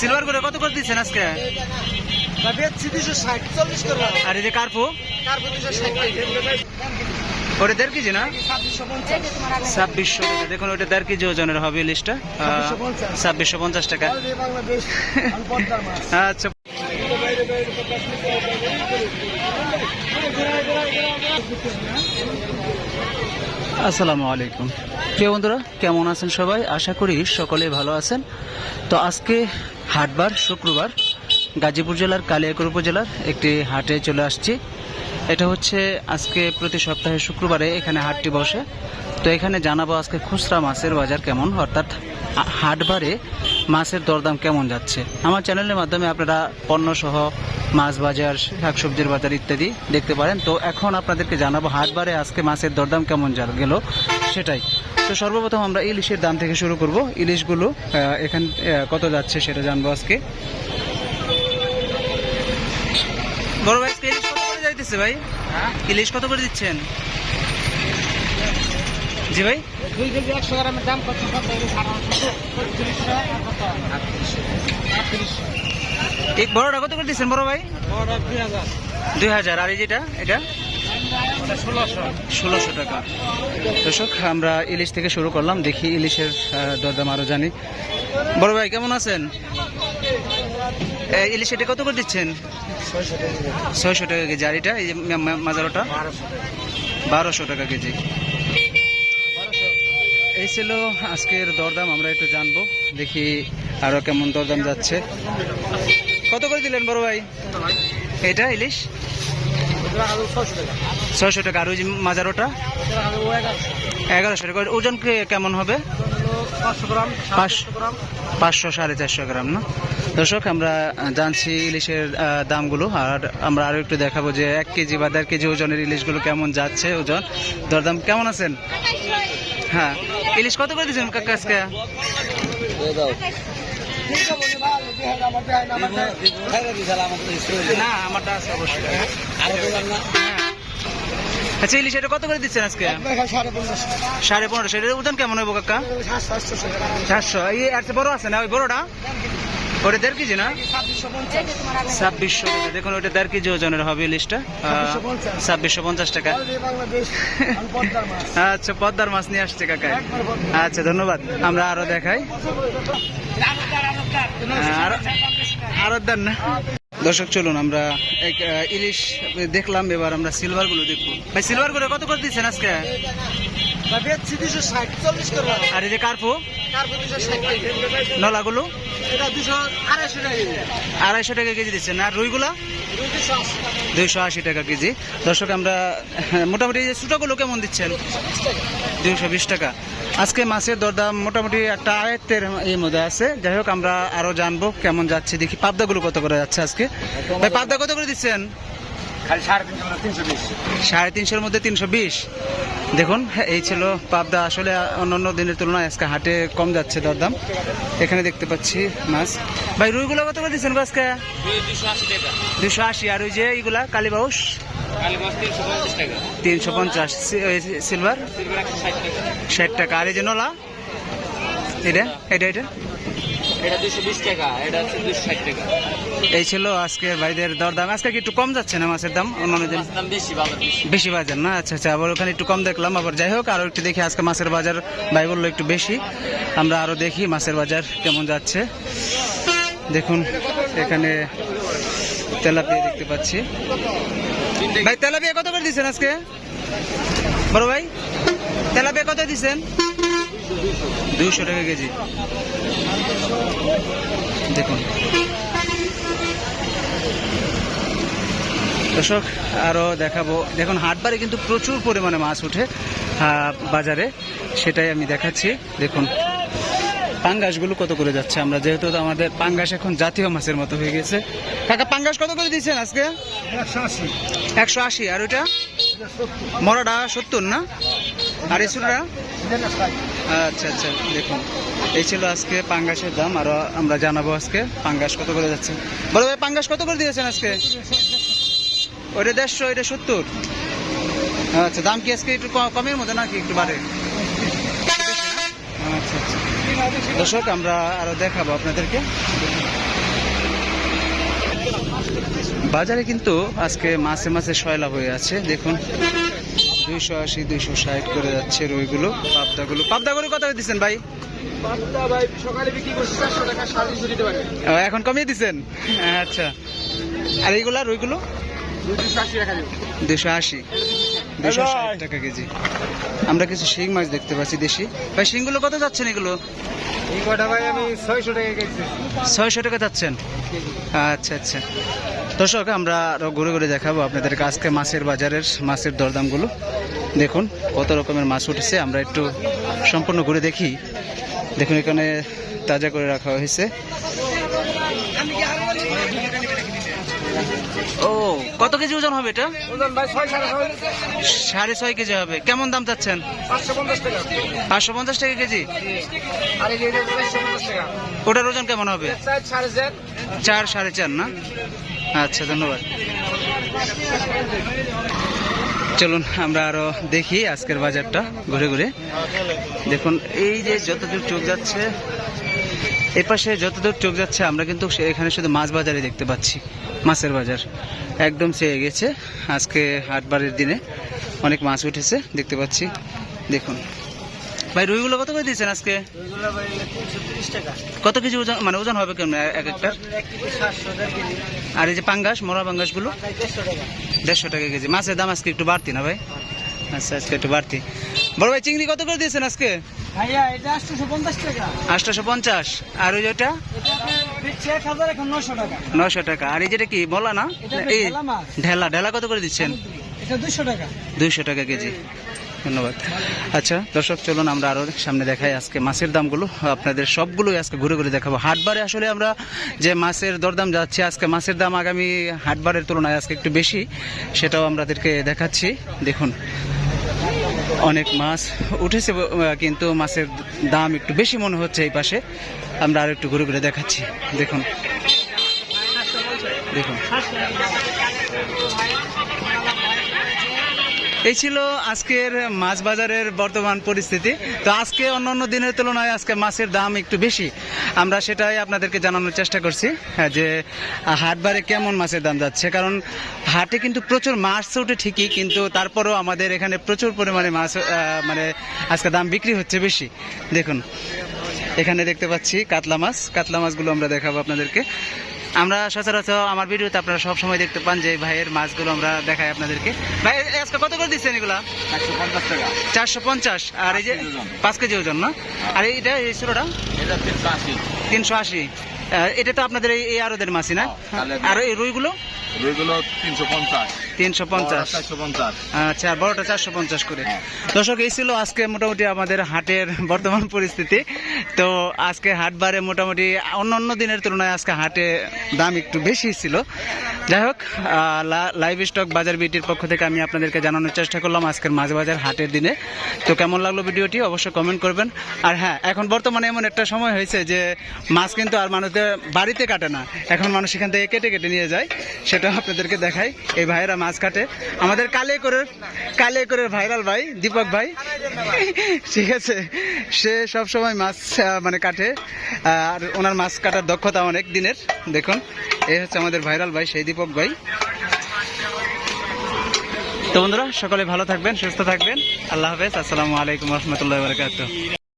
Silver করে কত করে দিচ্ছেন আজকে? আরে এই যে কার্পু? ওটা দেড় কেজি না? ছাব্বিশশো টাকা। দেখুন ওটা দেড় কেজি ওজনের হবে ইলিশটা ছাব্বিশশো পঞ্চাশ। টাকা। আচ্ছা। আসসালামু আলাইকুম। প্রিয় বন্ধুরা, কেমন আছেন সবাই? আশা করি সকলে ভালো আছেন। তো আজকে হাটবার শুক্রবার, গাজীপুর জেলার কালিয়াকৈর উপজেলার একটি হাটে চলে আসছি। এটা হচ্ছে আজকে প্রতি সপ্তাহে শুক্রবারে এখানে হাটটি বসে। তো এখানে জানাব আজকে খুচরা মাছের বাজার কেমন, অর্থাৎ হাটবারে মাছের দরদাম কেমন যাচ্ছে? আমার চ্যানেলের মাধ্যমে আপনারা পণ্য সহ মাছ বাজার শাকসবজির বাজার ইত্যাদি দেখতে পারেন। তো এখন আপনাদেরকে জানাব হাটবারে আজকে মাছের দরদাম কেমন যা গেল সেটাই। তো সর্বপ্রথম আমরা ইলিশের দাম থেকে শুরু করব। ইলিশগুলো এখান কত যাচ্ছে সেটা জানব আজকে। বড় ভাই ইলিশ কত করে যাইতেছে ভাই? ইলিশ কত করে দিচ্ছেন? জি ভাই। দুই কেজি একশো গ্রামের দাম কত এই বড়টা কত করে দিচ্ছেন বড় ভাই? বড় দুই হাজার। আর এই যেটা এটা? ষোলোশো। টাকা। দর্শক আমরা ইলিশ থেকে শুরু করলাম। দেখি ইলিশের দরদাম আরও জানি। বড় ভাই কেমন আছেন? ইলিশ এটা কত করে দিচ্ছেন? ছয়শো টাকা কেজি। আর এটা এই মাজারোটা? বারোশো টাকা কেজি। এই ছিল আজকের দরদাম, আমরা একটু জানব, দেখি আরও কেমন দরদাম যাচ্ছে। কত করে দিলেন বড় ভাই? এটা ইলিশ? ছয়শো টাকা। আর ওই যে মাজারোটা? ও এগারোশো টাকা। ওজন কেমন হবে? পাঁচশো সাড়ে চারশো গ্রাম, না? দর্শক, আমরা জানছি ইলিশের দামগুলো, আর আমরা আরও একটু দেখাবো যে এক কেজি বা দেড় কেজি ওজনের ইলিশগুলো কেমন যাচ্ছে ওজন। দরদাম কেমন আছেন? হ্যাঁ। ইলিশ কত করে দিচ্ছেন কাকা আজকে? না, আমারটা হ্যাঁ। আচ্ছা ইলিশ এটা কত করে দিচ্ছেন আজকে? সাড়ে পনেরো সাড়ে পনেরোশো। এটার ওজন কেমন হবে কাকা? সাতশো। এই আর বড় আছে না? ওই বড়টা? ওটা দেড় কেজি না? ছাব্বিশশো টাকা। দেখুন ওটা দেড় কেজি ওজনের হবে ইলিশটা ছাব্বিশশো পঞ্চাশ। টাকা। আচ্ছা পদ্মার মাছ নিয়ে আসছে কাকা। আচ্ছা ধন্যবাদ। আমরা আরও দেখাই। আর আরও দেন না। দর্শক চলুন আমরা এক, ইলিশ দেখলাম এবার আমরা সিলভারগুলো দেখব। ভাই সিলভারগুলো কত করে দিচ্ছেন আজকে? আর এই যে কার্পু? নলাগুলো? আড়াইশো টাকা কেজি। আড়াইশো টাকা কেজি দিচ্ছেন। আর রুইগুলা। দুইশো আশি। টাকা কেজি। দর্শক আমরা হ্যাঁ, মোটামুটি এই যে ছোটোগুলো কেমন দিচ্ছেন? দুইশো বিশ টাকা। আজকে মাছের দরদাম মোটামুটি একটা আয়ত্তের এই মধ্যে আছে। যাই হোক আমরা আরও জানব কেমন যাচ্ছে। দেখি পাবদাগুলো কত করে যাচ্ছে আজকে? ভাই পাবদা কত করে দিচ্ছেন? সাড়ে তিনশোর মধ্যে তিনশো বিশ। দেখুন, এই ছিল পাবদা। আসলে অন্যান্য দিনের তুলনায় আজকে হাটে কম যাচ্ছে দরদাম। এখানে দেখতে পাচ্ছি মাছ। ভাই, রুইগুলো কত করে দিচ্ছেন আজকে? দুশো আশি। আর ওই যে এইগুলা কালীবাউস তিনশো পঞ্চাশ। সিলভার ষাট টাকা। আর এই যে নলা? এটা? এটা এটা? এটা দুশো বিশ টাকা এটা হচ্ছে দুশো ষাট টাকা। এই ছিল আজকের ভাইদের দরদাম। আজকে কি একটু কম যাচ্ছে না মাছের দাম? অন্যান্য দিন? দাম বেশি বাজার বেশি। বাজার না? আচ্ছা আচ্ছা আবার ওখানে একটু কম দেখলাম। আবার যাই হোক আরও একটু দেখি আজকে মাছের বাজার ভাই বলল একটু বেশি। আমরা আরও দেখি মাছের বাজার কেমন যাচ্ছে। দেখুন এখানে তেলাপিয়া দেখতে পাচ্ছি। ভাই তেলাপিয়া কত করে দিচ্ছেন আজকে? বড় ভাই তেলাপিয়া কত দিচ্ছেন দুইশো টাকা কেজি। দেখুন। দর্শক আরও দেখাবো। দেখুন হাটবারে কিন্তু প্রচুর পরিমাণে মাছ ওঠে বাজারে। সেটাই আমি দেখাচ্ছি। দেখুন পাঙ্গাসগুলো কত করে যাচ্ছে আমরা যেহেতু আমাদের পাঙ্গাস এখন জাতীয় মাছের মতো হয়ে গেছে। কাকা পাঙ্গাস কত করে দিচ্ছেন আজকে? একশো আশি। আর ওইটা? মরাটা সত্তর না? আর ছোটটা আচ্ছা আচ্ছা দেখুন। এই ছিল আজকে পাঙ্গাসের দাম আরও আমরা জানাব আজকে পাঙ্গাস কত করে যাচ্ছে। বলো ভাই, পাঙ্গাস কত করে দিয়েছেন আজকে? ওইটা দেড়শো, ওইটা সত্তর। আচ্ছা দাম কি আজকে একটু কমের মতো নাকি একটু বাড়ে? আচ্ছা আচ্ছা। দর্শক, আমরা আরও দেখাবো আপনাদেরকে। বাজারে কিন্তু আজকে মাসে মাসে শয়লা হয়ে আছে, দেখুন। দুইশো আশি দুইশো ষাট করে যাচ্ছে রুইগুলো পাবদাগুলো। পাবদাগুলো কত করে দিচ্ছেন ভাই? এখন কমিয়ে দিচ্ছেন? আচ্ছা। আর এইগুলা রুইগুলো? দুশো আশি দুশো ষাট টাকা কেজি। আমরা কিছু শিং মাছ দেখতে পাচ্ছি দেশি। ভাই শিংগুলো কত যাচ্ছেন এগুলো? ছয়শো টাকা যাচ্ছেন? আচ্ছা আচ্ছা। দর্শক আমরা আরও ঘুরে ঘুরে দেখাবো আপনাদের আজকে মাছের বাজারের মাছের দরদামগুলো। দেখুন কত রকমের মাছ উঠেছে। আমরা একটু সম্পূর্ণ ঘুরে দেখি। দেখুন এখানে তাজা করে রাখা হয়েছে। ও কত কেজি ওজন হবে এটা? সাড়ে ছয় কেজি। হবে। কেমন দাম চাচ্ছেন? পাঁচশো পঞ্চাশ টাকা। কেজি? ওটার ওজন কেমন হবে? চার সাড়ে চার না? আচ্ছা ধন্যবাদ। চলুন, আমরা আরও দেখি আজকের বাজারটা ঘুরে ঘুরে। দেখুন, এই যে যতদূর চোখ যাচ্ছে এ পাশে যতদূর চোখ যাচ্ছে, আমরা কিন্তু সে- এখানে শুধু মাছ বাজারে দেখতে পাচ্ছি, মাছের বাজার। একদম চেয়ে গেছে। আজকে হাটবারের দিনে অনেক মাছ উঠেছে, দেখতে পাচ্ছি। দেখুন ভাই রুইগুলো কত করে দিয়েছেন আজকে? কত কেজি ওজন মানে ওজন হবে কেমন এক একটা? আর এই যে পাঙ্গাস মরা পাঙ্গাসগুলো? দেড়শো টাকা। কেজি। মাছের দাম আজকে একটু বাড়তি না ভাই? আচ্ছা আজকে একটু বাড়তি। বড় ভাই চিংড়ি কত করে দিয়েছেন আজকে? আটশোশো পঞ্চাশ আর ওই যেটা নশো টাকা। আর এই যেটা কি বলা না? এই ঢেলা ঢেলা কত করে দিচ্ছেন? দুশো টাকা। দুইশো টাকা কেজি। ধন্যবাদ। আচ্ছা দর্শক, চলুন আমরা আরও সামনে দেখাই আজকে মাছের দামগুলো। আপনাদের সবগুলোই আজকে ঘুরে ঘুরে দেখাবো। হাটবারে আসলে আমরা যে মাছের দরদাম যাচ্ছে, আজকে মাছের দাম আগামী হাটবারের তুলনায় আজকে একটু বেশি, সেটাও আমাদেরকে দেখাচ্ছি। দেখুন, অনেক মাছ উঠেছে কিন্তু মাছের দাম একটু বেশি মনে হচ্ছে এই পাশে। আমরা আর একটু ঘুরে ঘুরে দেখাচ্ছি। দেখুন দেখুন। এই ছিল আজকের মাছ বাজারের বর্তমান পরিস্থিতি। তো আজকে অন্য অন্য দিনের তুলনায় আজকে মাছের দাম একটু বেশি। আমরা সেটাই আপনাদেরকে জানানোর চেষ্টা করছি হ্যাঁ, যে হাটবারে কেমন মাছের দাম যাচ্ছে। কারণ হাটে কিন্তু প্রচুর মাছ ওঠে ঠিকই কিন্তু তারপরেও আমাদের এখানে প্রচুর পরিমাণে মাছ মানে আজকে দাম বিক্রি হচ্ছে বেশি। দেখুন এখানে দেখতে পাচ্ছি কাতলা মাছ। কাতলা মাছগুলো আমরা দেখাবো আপনাদেরকে। আমরা সচরাচর আমার ভিডিওতে আপনারা সব সময় দেখতে পান যে ভাইয়ের মাছগুলো আমরা দেখাই আপনাদেরকে। ভাই আজকে কত করে দিচ্ছেন এগুলা? চারশো পঞ্চাশ। আর এই যে পাঁচ কেজি ওজন। না? আর এইটা এই ছোটটা? তিনশো আশি। এটা তো আপনাদের এই- আরোদের আরদের মাছই না? হ্যাঁ, আর এই রুইগুলো? রুইগুলো তিনশো পঞ্চাশ। তিনশো পঞ্চাশ? চারশো পঞ্চাশ। আচ্ছা বড়টা চারশো পঞ্চাশ করে। হ্যাঁ। দর্শক এই ছিল আজকে মোটামুটি আমাদের হাটের বর্তমান পরিস্থিতি। তো আজকে হাট বারে মোটামুটি অন্য অন্য দিনের তুলনায় আজকে হাটে দাম একটু বেশি ছিল। যাই হোক লাইভ স্টক বাজার বিটির পক্ষ থেকে আমি আপনাদেরকে জানানোর চেষ্টা করলাম আজকের মাঝে বাজার হাটের দিনে। তো কেমন লাগল ভিডিওটি? অবশ্যই কমেন্ট করবেন। আর হ্যাঁ এখন বর্তমানে এমন একটা সময় হয়েছে যে মাছ কিন্তু আর মানুষদের বাড়িতে কাটে না। এখন মানুষ এখান থেকে কেটে কেটে নিয়ে যায়। সেটা আপনাদেরকে দেখাই। এই ভাইয়েরা মাছ কাটে। আমাদের কালে করে কালে করে ভাইরাল ভাই, দীপক ভাই। ঠিক আছে? সে সব সময় মাছ মানে কাটে। আর ওনার মাছ কাটার দক্ষতা অনেক দিনের। দেখুন এই হচ্ছে আমাদের ভাইরাল ভাই, সেই দীপক ভাই। তো বন্ধুরা, সকলে ভালো থাকবেন, সুস্থ থাকবেন। আল্লাহ হাফেজ। আসসালামু আলাইকুম রহমতুল্লাহ বারকাত